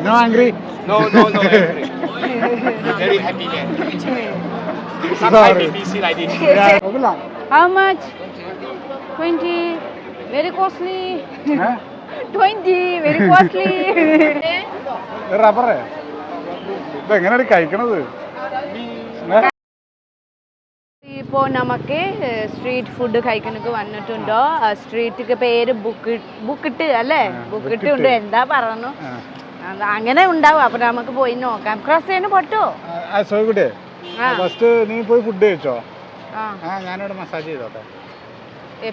No angry? No, no, no. angry. Very happy man. Sometimes Sorry. BBC like this. കുഴപ്പമില്ല How much? 20. Very costly. 20. Very costly. റബ്ബറേ ഇത് കഴിക്കണത് ഇപ്പോൾ നമുക്ക് street food കഴിക്കണക്ക് വന്നിട്ടുണ്ടോ street പേര് book ബുക്കിട്ട് അല്ലേ ആ, ബുക്കിട്ട് ബുക്കിട്ട്. ഉണ്ട് എന്താ പറഞ്ഞു അങ്ങനെ ഉണ്ടാവും. അപ്പൊ നമുക്ക് പോയി നോക്കാം. ക്രോസ് ചെയ്യാൻ പറ്റോ ഫസ്റ്റ് നീ പോയി ഫുഡ് കഴിച്ചോ? ആ. ഞാനിവിടെ മസാജ് ചെയ്തോട്ടെ.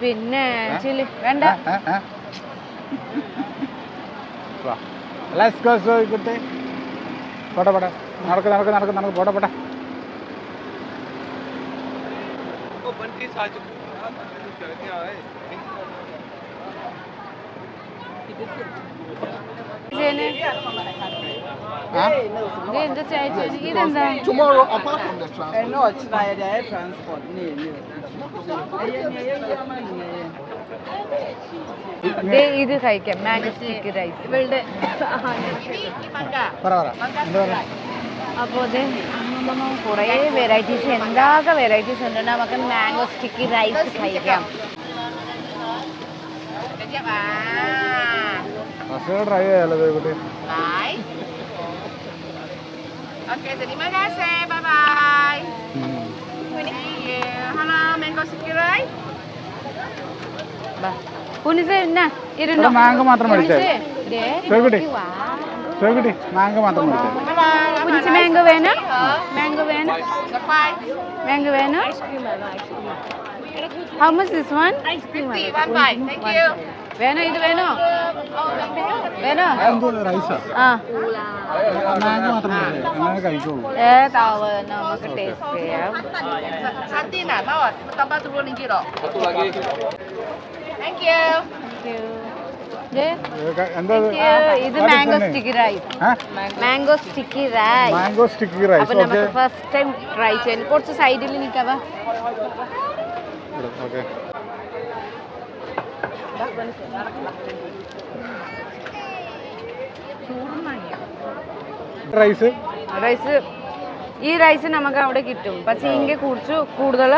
പിന്നെ ചില്ലി. വേണ്ട. ലെറ്റ്സ് ഗോ സോയിക്കുട്ടി. പോട്ടെ പോട്ടെ. നടക്ക് നടക്ക് നടക്ക് നടക്ക്. പോട്ടെ പോട്ടെ. ഇതേനെ. ആ ചേച്ചി Tomorrow, apart from the transport, ɛnna ɔkyerɛ yɛ deɛ ɛyɛ transport ഇത് കഴിക്കാം മാംഗോ സ്റ്റിക്ക് റൈസ് ഇവളുടെ അപ്പോൾ ഇത് കുറേ വെറൈറ്റീസ് എന്തൊക്കെ വെറൈറ്റീസ് ഉണ്ട് നമുക്ക് മാംഗോ സ്റ്റിക്കി റൈസ് കഴിക്കാം ഫസ്റ്റ് ട്രൈ ചെയ്യാലോ സോയിക്കുട്ടി Oke, terima kasih. Bye bye. ഉം. Thank you. Halo, mango sticky rice. പുനിസേ എന്നാ ഇരുന്നോ മാങ്കോ മാത്രം മേടിച്ചേ പുനിസ്, ദേ, മാങ്കോ മാത്രം മേടിച്ചേ Bye bye. വേണോ മാംഗോ വേണോ മാംഗോ വേണോ വേണോ how much this one Fifty. Bye bye. Thank you. വേണോ? ഇത് വേണോ? വേണോ? ആ. ഏ താവ് നമുക്ക് ടേസ്റ്റ് ചെയ്യാം. ഇത്? Mango? Sticky rice? Mango sticky rice mango sticky rice അപ്പൊ ഓക്കെ നമുക്ക് ഫസ്റ്റ് ടൈം ട്രൈ ചെയ്യാൻ. കുറച്ച് സൈഡിൽ നിൽക്കാവാ? Okay rice? റൈസ്. ഈ റൈസ് നമുക്ക് അവിടെ കിട്ടും. പക്ഷേ ഇങ്ങനെ കുറച്ച് കൂടുതൽ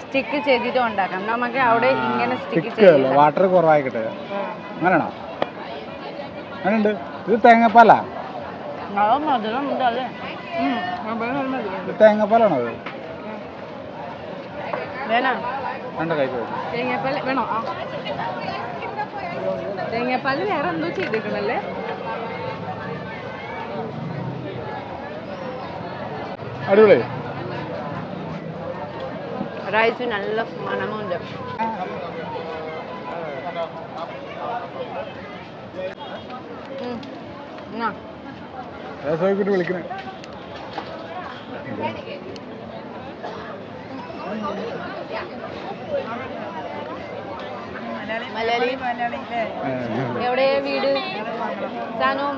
സ്റ്റിക്ക് ചെയ്തിട്ട് ഉണ്ടാക്കാം നമുക്ക് അവിടെ ഇങ്ങനെ സ്റ്റിക്ക് വാട്ടർ കുറവായിക്കട്ടെ. അങ്ങനെയാണോ? അങ്ങനെയുണ്ട്. ഇത് തേങ്ങാപ്പാലാ? തേങ്ങാപ്പാലാണോ അത്? വേണം? വേണ്ട കൈ തേങ്ങാപ്പാൽ വേണോ? ആ. തേങ്ങാപ്പാൽ വേറെ എന്തോ ചെയ്തിട്ടുണ്ടല്ലേ അടിപൊളി. റൈസ് നല്ല മണമുണ്ട്. വിളിക്കണേ. മലയാളി എവിടെ വീട്? സാനവും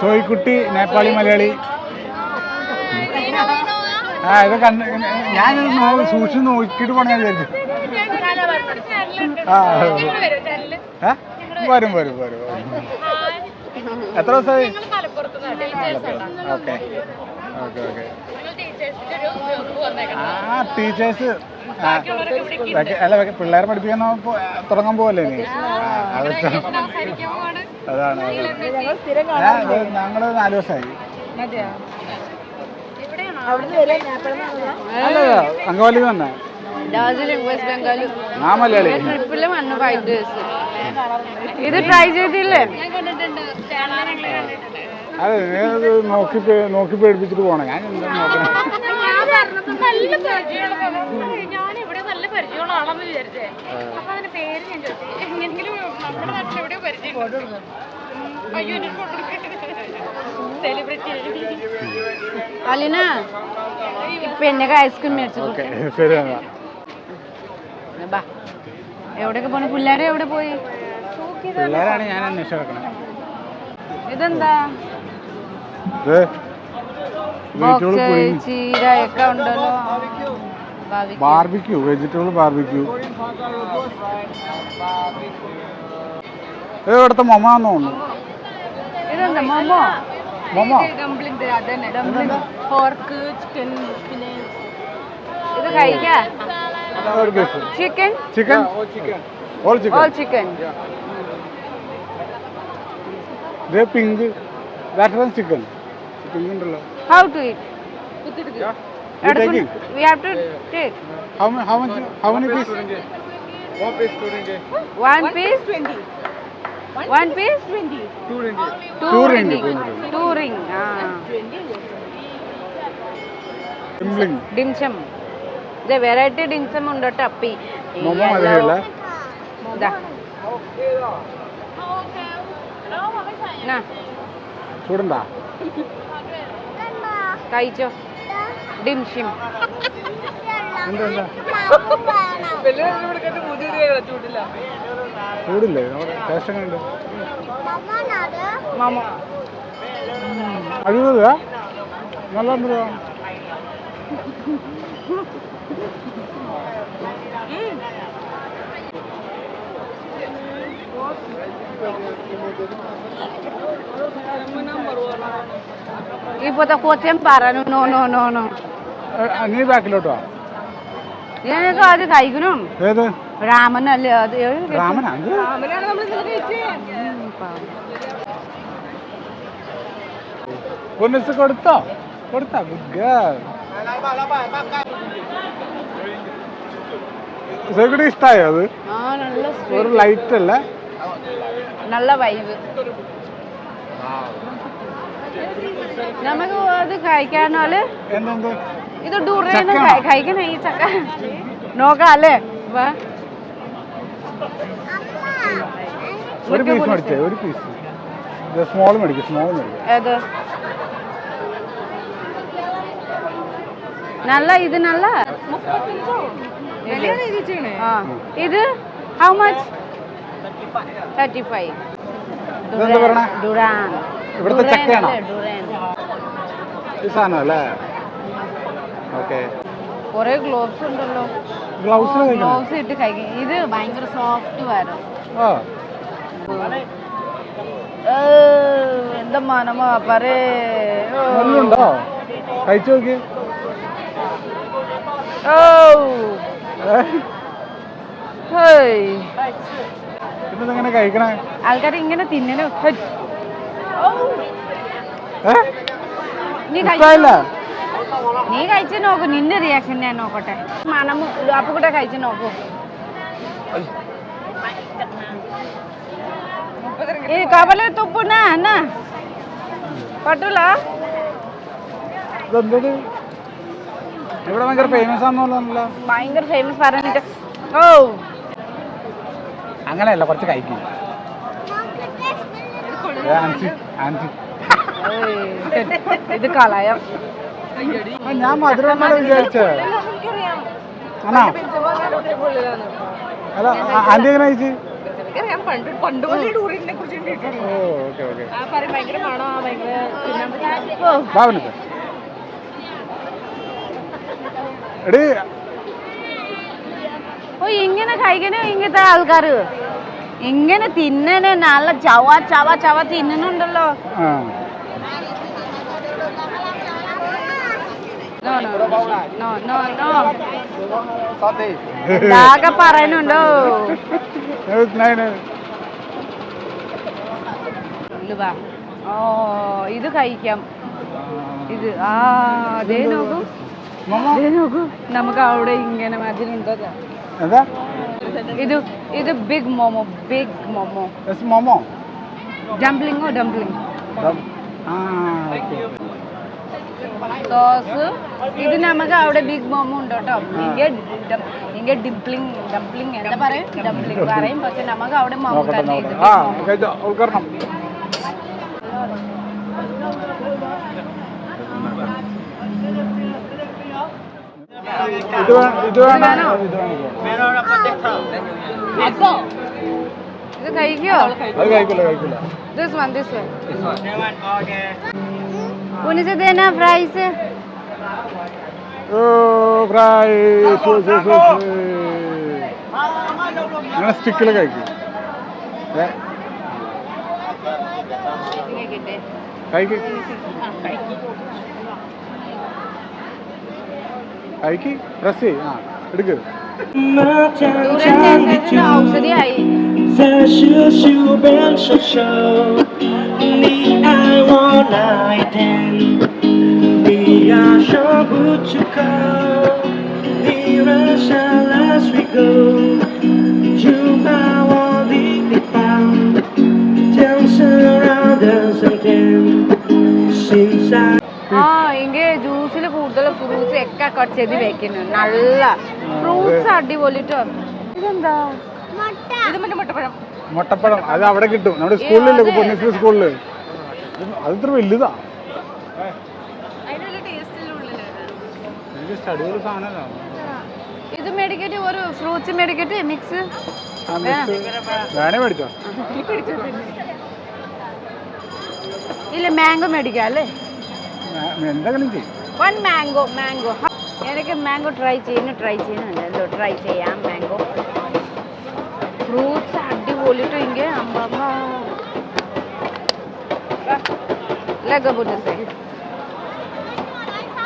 സോയിക്കുട്ടി നേപ്പാളി മലയാളി. ആ ഇത് കണ്ട് ഞാൻ സൂക്ഷിച്ച് നോക്കിയിട്ട് പോണ ഞാൻ വിചാരിച്ചു. ആ വരും വരും വരും. എത്ര ദിവസമായി? ഓക്കെ. Okay okay. ആ ടീച്ചേഴ്സ് അല്ല പിള്ളേരെ പഠിപ്പിക്കാൻ തുടങ്ങാൻ പോവല്ലേ നീ അതാണ് ഞാൻ ഞങ്ങൾ നാല് ദിവസമായി അല്ല അങ്കവാലി തന്നെ ഡാർജിലിംഗ് വെസ്റ്റ് ബംഗാൾ ഞാൻ മലയാളി. ട്രിപ്പിൽ വന്നു ഫൈവ് ഡേയ്സ് ഇത് ട്രൈ ചെയ്തില്ലേ? അതെ നീ നോക്കി നോക്കി പേടിപ്പിച്ചിട്ട് പോണം. ഞാൻ എന്താ നോക്കണേ? അലിന ഇപ്പൊ എന്നെ ഐസ്ക്രീം മേടിച്ചു ശരി എവിടെയൊക്കെ പോണ? പിള്ളേരെ എവിടെ പോയി? പിള്ളേരാണ് ഞാൻ അന്വേഷിച്ചു ഇതെന്താ? ബാർബിക്യൂ വെജിറ്റബിൾ ബാർബിക്യൂ ഇത് ഇവിടുത്തെ മൊമാന്ന് തോന്നുന്നു ഇത് ഇതെന്താ മോമോ? മോമോ. ഡംപ്ലിംഗ് അതന്നെ ഡംപ്ലിംഗ് പോർക്ക് ചിക്കൻ പിന്നെ ഇത് കഴിക്കാ? Chicken chicken all all chicken chicken ഇത് pink that one chicken pink ഉണ്ടല്ലോ how to eat You taking? We have to take How many, how much, how many piece? One piece one piece Two two ring, ring two ring. Two ring ആ Dimpling. Dim sum ഇത് variety ഡിംസം ഉണ്ട് കേട്ടോ അപ്പി മോമോ മതിയല്ല ഇതാ നാ, ചൂടുണ്ടാ? കഴിച്ചോ? ഡിംഷിം. ചൂടില്ല ചൂടില്ലേ? നമ്മുടെ ടേസ്റ്റ് എങ്ങനെ ഉണ്ട്. മോമോ അഴുപതാ നല്ല ഇപ്പോഴത്തെ കൊച്ചൻ പറഞ്ഞു നോ നോ നോ നോ നീ ബാക്കിലോട്ടോ? നിനക്ക് അത് കഴിക്കണം. ഏത്? രാമനല്ലേ അത് ഏത് രാമനാ? ഇത് അവനാണ് നമ്മൾ ഇന്നലെ കഴിച്ചേ പൊന്നിസ് കൊടുത്തോ? കൊടുത്താ ഗുഡ് ഇഷ്ടായോ അത്? ഒരു ലൈറ്റ് അല്ലേ? നല്ല വൈബ് നമുക്ക് അത് കഴിക്കാനാല് ഇത് ഡുറേന്ന്? കഴിക്കണ ഈ ചക്ക. നോക്കാം അല്ലേ ഒരു പീസ് മേടിച്ചേ? ഒരു പീസ് സ്മോൾ മേടിക്കും സ്മോൾ മേടിക്കും. നല്ല ഇത് നല്ല? ഇത് how much thirty five? Durian ഇവിടുത്തെ ചക്കയാണോ? ഈ സാധനം അല്ലേ? ഓക്കെ കുറെ ഗ്ലോവ്സ് ഉണ്ടല്ലോ. ഗ്ലൗസ് ഗ്ലൗസ് ഇട്ട് കഴിക്കും. ഇത് ഭയങ്കര സോഫ്റ്റ് വരും എന്താ മനമാ? പറേ നല്ലുണ്ടോ? കഴിച്ചു നോക്കി. ഓ ഹേയ്. ഇന്നെങ്ങനെ കഴിക്കണേ? ആൾക്കാർ ഇങ്ങനെ തിന്നണു നീ കഴിച്ചു? നീ കഴിച്ചു നോക്കൂ. നിന്റെ റിയാക്ഷൻ ഞാൻ നോക്കട്ടെ. മണം കഴിച്ചു നോക്കൂ. ഇവിടെ ഭയങ്കര ഫേമസ് ഭയങ്കര ഫേമസ് പറഞ്ഞിട്ട്. ഓ. അങ്ങനെയല്ല കുറച്ച് കഴിക്കും. ഇത് കളയം. ആ, ഞാൻ മധുരം വിചാരിച്ചേ. ആണോ? അല്ല എങ്ങനെ കഴിച്ച്? എടി ഇങ്ങനെ കഴിക്കണേ ഇങ്ങനത്തെ ആൾക്കാർ ഇങ്ങനെ തിന്നനെ നല്ല ചവ ചവ ചവ തിന്നുന്നുണ്ടല്ലോ ഇതാകെ വാ. ഓ ഇത് കഴിക്കാം. ഇത് ആ അതേ നോക്കൂ. നോക്കൂ. നമുക്ക് അവിടെ ഇങ്ങനെ മതിലുണ്ടോ എന്താ ഇത് ഇത് ബിഗ് മോമോ ബിഗ് മോമോ എസ് മോമോ ഡംപ്ലിംഗോ ഡംപ്ലിംഗ് സോസ് ഇത് നമുക്ക് അവിടെ ബിഗ് മോമോ ഉണ്ട് കേട്ടോ. ഇങ്ങ ഇങ്ങ ഡിംപ്ലിംഗ് ഡംപ്ലിംഗ് എന്താ പറയും? ഡംപ്ലിംഗ് പറയും പക്ഷെ നമുക്ക് അവിടെ മോമോ തന്നെ ഇത് This one, this one. This one. This one. When is it then? Fries. Oh, fries. So, so, so, so. Stick it. I'm going to. Press ചെയ്യ് ആ എടുക്ക് ദൂരം ഔഷധിയായി 在是 ഒക്കെ കട്ട് ചെയ്ത് വെക്കുന്നു. നല്ല ഫ്രൂട്ട്സ് അടിപൊളിട്ടോ ഇതെന്താ? ഇത് മറ്റേ മുട്ടപ്പഴം. മുട്ടപ്പഴം. അത് അവിടെ കിട്ടും. നമ്മുടെ സ്കൂളിലല്ലേ സ്കൂളിൽ സ്കൂളിൽ അത്. ഇത്ര വലുതാ. ഇത് മേടിക്കട്ടെ ഒരു ഫ്രൂട്ട്സ് മേടിക്കട്ടെ മിക്സ് വേണേ? മേടിച്ചോ. ഇല്ല മാംഗോ മേടിക്കാം അല്ലേ? എന്തെങ്കിലും ചെയ്യും. വൺ മാംഗോ മാംഗോ എനിക്ക് മാംഗോ ട്രൈ ചെയ്യുന്നു ട്രൈ ചെയ്യുന്നുണ്ടല്ലോ ട്രൈ ചെയ്യാം മാംഗോ ഫ്രൂട്ട്സ് അടിപൊളിട്ടോ ഇങ്ങനെ പൊന്നിസേ.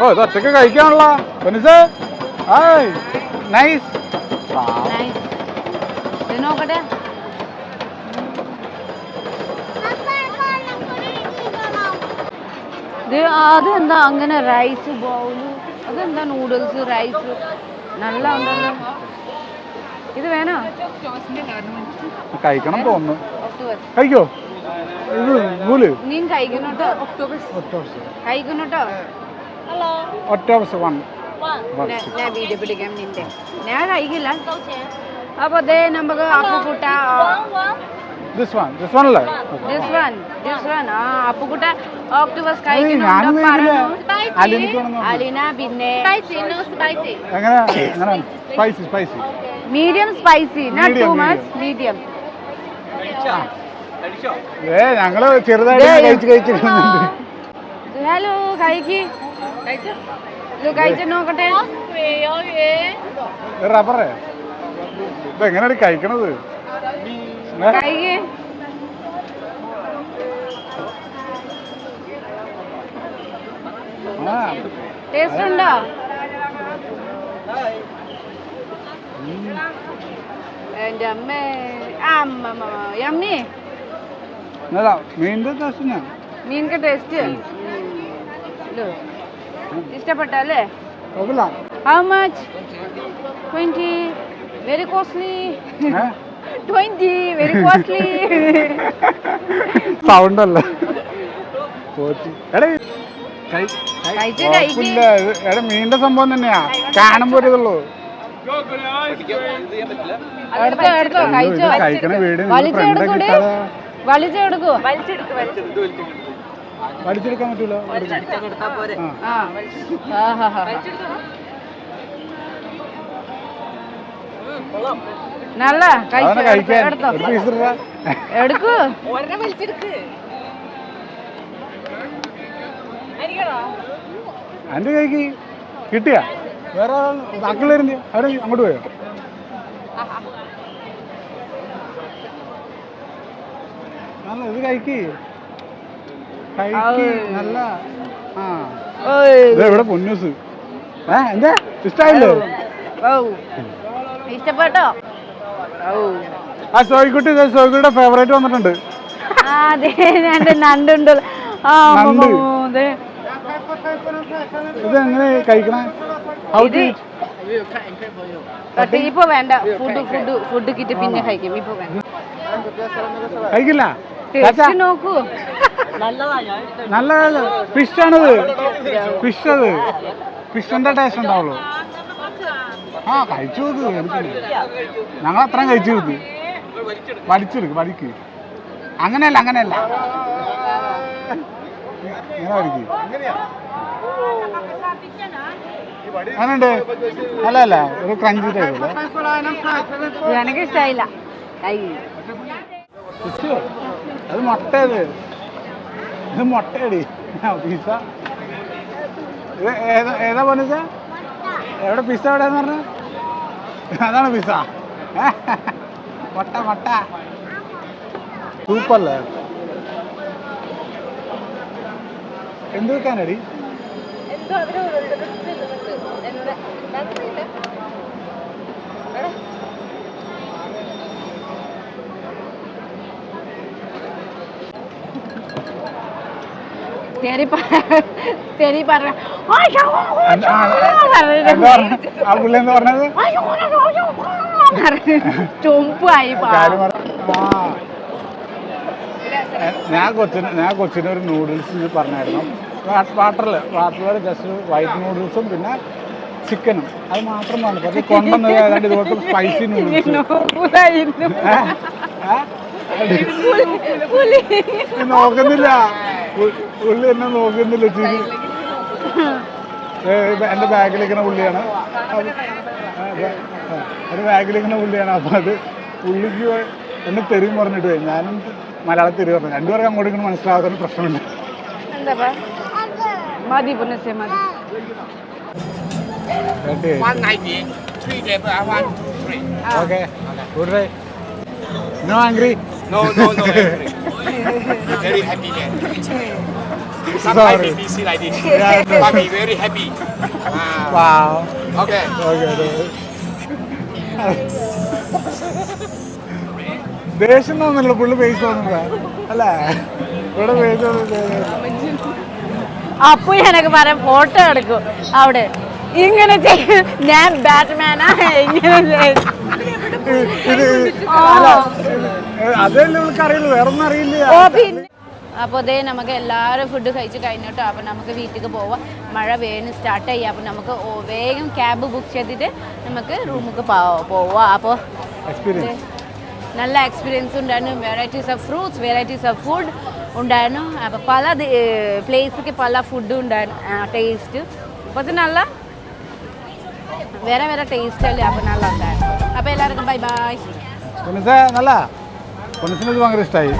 ഓ ഇത് ഒറ്റയ്ക്ക് കഴിക്കാനുള്ള നൈസ് ഇത് നോക്കട്ടെ ഇത് അതെന്താ അങ്ങനെ റൈസ് ബൗൾ അതെന്താ നൂഡിൽസ് റൈസ് നല്ല ഉണ്ടല്ലോ. ഇത് വേണോ? കഴിക്കണം തോന്നുന്നു. കഴിക്കോ? ഇത് നൂൽ. നീ കഴിക്കണോട്ടോ കഴിക്കണോട്ടോ ഒറ്റോസ് വൺ. ഞാൻ- ഞാൻ വീഡിയോ പിടിക്കാം നിന്റെ. ഞാൻ കഴിക്കില്ല. അപ്പൊ അതേ നമുക്ക് അപ്പുക്കുട്ട ദിസ് വൺ ദിസ് വൺ അല്ലേ? ദിസ് വൺ ദിസ് വൺ ആ അപ്പുക്കുട്ട ഓക്ടോബസ്. അലിന പിന്നെ എങ്ങനെ എങ്ങനെ spicy spicy medium spicy not too Medium, much medium ഏ ഞങ്ങൾ ചെറുതായിട്ട് കഴിച്ച് കഴിച്ചിരുന്നുണ്ട് ഹലോ. കഴിക്ക്. കഴിച്ചു? നോക്കട്ടെ. റബ്ബറേ ഇത് എങ്ങനെയാണ് കഴിക്കണത് ഏ? കഴിക്ക് ആ ടേസ്റ്റ് ഉണ്ടോ എന്റെ അമ്മ. അമ്മ യമ്മി. മീനിന്റെ ടേസ്റ്റ് ഞാൻ മീനിന്റെ taste ഇഷ്ടപ്പെട്ടല്ലേ? How much twenty very costly ഏ? ട്വന്റി വെരി കോസ്റ്റ്ലി സൗണ്ട് അല്ല. എടാ ഈ എടാ മീനിന്റെ സംഭവം തന്നെയാ. കാണുമ്പോ ഒരു ഇതുള്ളൂ. കഴിക്കണ വീട് വലിച്ചെടുക്കൂ വലിച്ചെടുക്കാൻ പറ്റൂല. നല്ല കഴിക്കാൻ. എടുക്കൂ. അതിന്റെ കൈക്ക് കിട്ടിയ? വേറെ ബാക്കിയുള്ളവരുണ്ട് അവിടെ അങ്ങോട്ട് പോയോ? നല്ല ഇത് കൈക്ക്. കൈക്ക് നല്ല ആ. ഇവിടെ പൊന്നൂസ്. ഏ എന്താ? ഇഷ്ടായില്ലോ? ഇഷ്ടപ്പെട്ടോ? ആ സോയിക്കുട്ടി സോയിക്കുട്ടിയുടെ ഫേവറേറ്റ് വന്നിട്ടുണ്ട്. അതെ. രണ്ട് നണ്ടുണ്ടല്ലോ ആ അതെ. ഇത് എങ്ങനെ കഴിക്കണേ ഇപ്പൊ വേണ്ട. ഫുഡ് ഫുഡ് ഫുഡ് കിട്ടി പിന്നെ കഴിക്കും. ഇപ്പൊ വേണ്ട. കഴിക്കില്ല? നോക്കൂ. നല്ല ഫിഷ് ആണത്. ഫിഷ് അത്. ഫിഷിന്റെ ടേസ്റ്റ് ഉണ്ടാവുള്ളൂ? ആ കഴിച്ചു നോക്ക് ഞങ്ങൾ അത്രയും കഴിച്ചു നോക്ക് വലിച്ചെടുക്ക് വലിക്ക് അങ്ങനെയല്ല അങ്ങനെയല്ല. അങ്ങനെയുണ്ട് അല്ല അല്ല ഒരു ക്രഞ്ചി ടൈപ്പ് എനിക്ക് ഇഷ്ടമായില്ല അത് മുട്ടയത് ഇത് മുട്ടയടി പിസ ഇത് ഏതാ ഏതാ പോലീസ എവിടെ പിസ എവിടെയെന്ന് പറഞ്ഞ അതാണ് പിസ മുട്ട മുട്ട സൂപ്പല്ലേ എന്ത് വെക്കാനടി എന്തോ? അവർ തെറി തെറി പറഞ്ഞ. ചൊമ്പായി ഞാൻ കൊച്ചിന് ഞാൻ കൊച്ചിന് ഒരു നൂഡിൽസ് പറഞ്ഞായിരുന്നു. വാട്ടറിൽ വാട്ടറിൽ ജസ്റ്റ് വൈറ്റ് നൂഡിൽസും പിന്നെ ചിക്കനും അത് മാത്രമാണ് പക്ഷേ കൊണ്ടുവന്നത് ഏതാണ്ട് ഇതുപോലത്തെ സ്പൈസി നൂഡിൽസ്. നോക്കുന്നില്ല. ഉള്ളി എന്നെ നോക്കുന്നില്ല ചിരി എന്റെ ബാഗിലിരിക്കുന്ന പുള്ളിയാണ്. എന്റെ ബാഗിലിരിക്കുന്ന പുള്ളിയാണ്. അപ്പോൾ അത് പുള്ളിക്ക് എന്നെ തെരുവ് പറഞ്ഞിട്ട് ഞാനും മലയാളം തെരുവ് പറഞ്ഞു. രണ്ടുപേർക്കും അങ്ങോട്ടും ഇങ്ങോട്ട് മനസ്സിലാവാത്തൊരു പ്രശ്നമില്ല. എന്താ മതി പുനസ്യ മതി One ninety, three table, I want two, three. Okay good day no angry No, no, no, angry. very happy man. Sometimes Sorry. we busy like this. Yeah, no. But we very happy. Ah, wow okay. Okay ദേഷ്യം തോന്നുന്നില്ല പുള്ളി പൈസ തോന്നുന്നില്ല അല്ലേ ഇവിടെ പൈസ തോന്നുന്നില്ല അപ്പൊ എനക്ക് പറയാം ഫോട്ടോ എടുക്കും. അവിടെ ഇങ്ങനെ ചെയ്യും. ഞാൻ ബാറ്റ്മാനാ ഇങ്ങനെ ചെയ്യും. ഓ പിന്നെ. അപ്പോൾ അതേ നമുക്ക് എല്ലാവരും ഫുഡ് കഴിച്ച് കഴിഞ്ഞിട്ടോ അപ്പൊ നമുക്ക് വീട്ടിലേക്ക് പോവാം. മഴ വേഗം സ്റ്റാർട്ട് ചെയ്യാം. അപ്പൊ നമുക്ക് വേഗം ക്യാബ് ബുക്ക് ചെയ്തിട്ട് നമുക്ക് റൂമിലേക്ക് പോവാം. അപ്പോൾ എക്സ്പീരിയൻസ് നല്ല എക്സ്പീരിയൻസ് ഉണ്ടായിരുന്നു. Varieties of fruits varieties of food ഉണ്ടായിരുന്നു. അപ്പോൾ പല പ്ലേസിക്ക് പല ഫുഡ് ഉണ്ടായിരുന്നു. ടേസ്റ്റ് അപ്പോൾ നല്ല വേറെ വേറെ ടേസ്റ്റ് അല്ലേ? അപ്പോൾ നല്ല ഉണ്ടായിരുന്നു. അപ്പോൾ എല്ലാവർക്കും ബൈ ബൈ നല്ല. ഭയങ്കര ഇഷ്ടമായി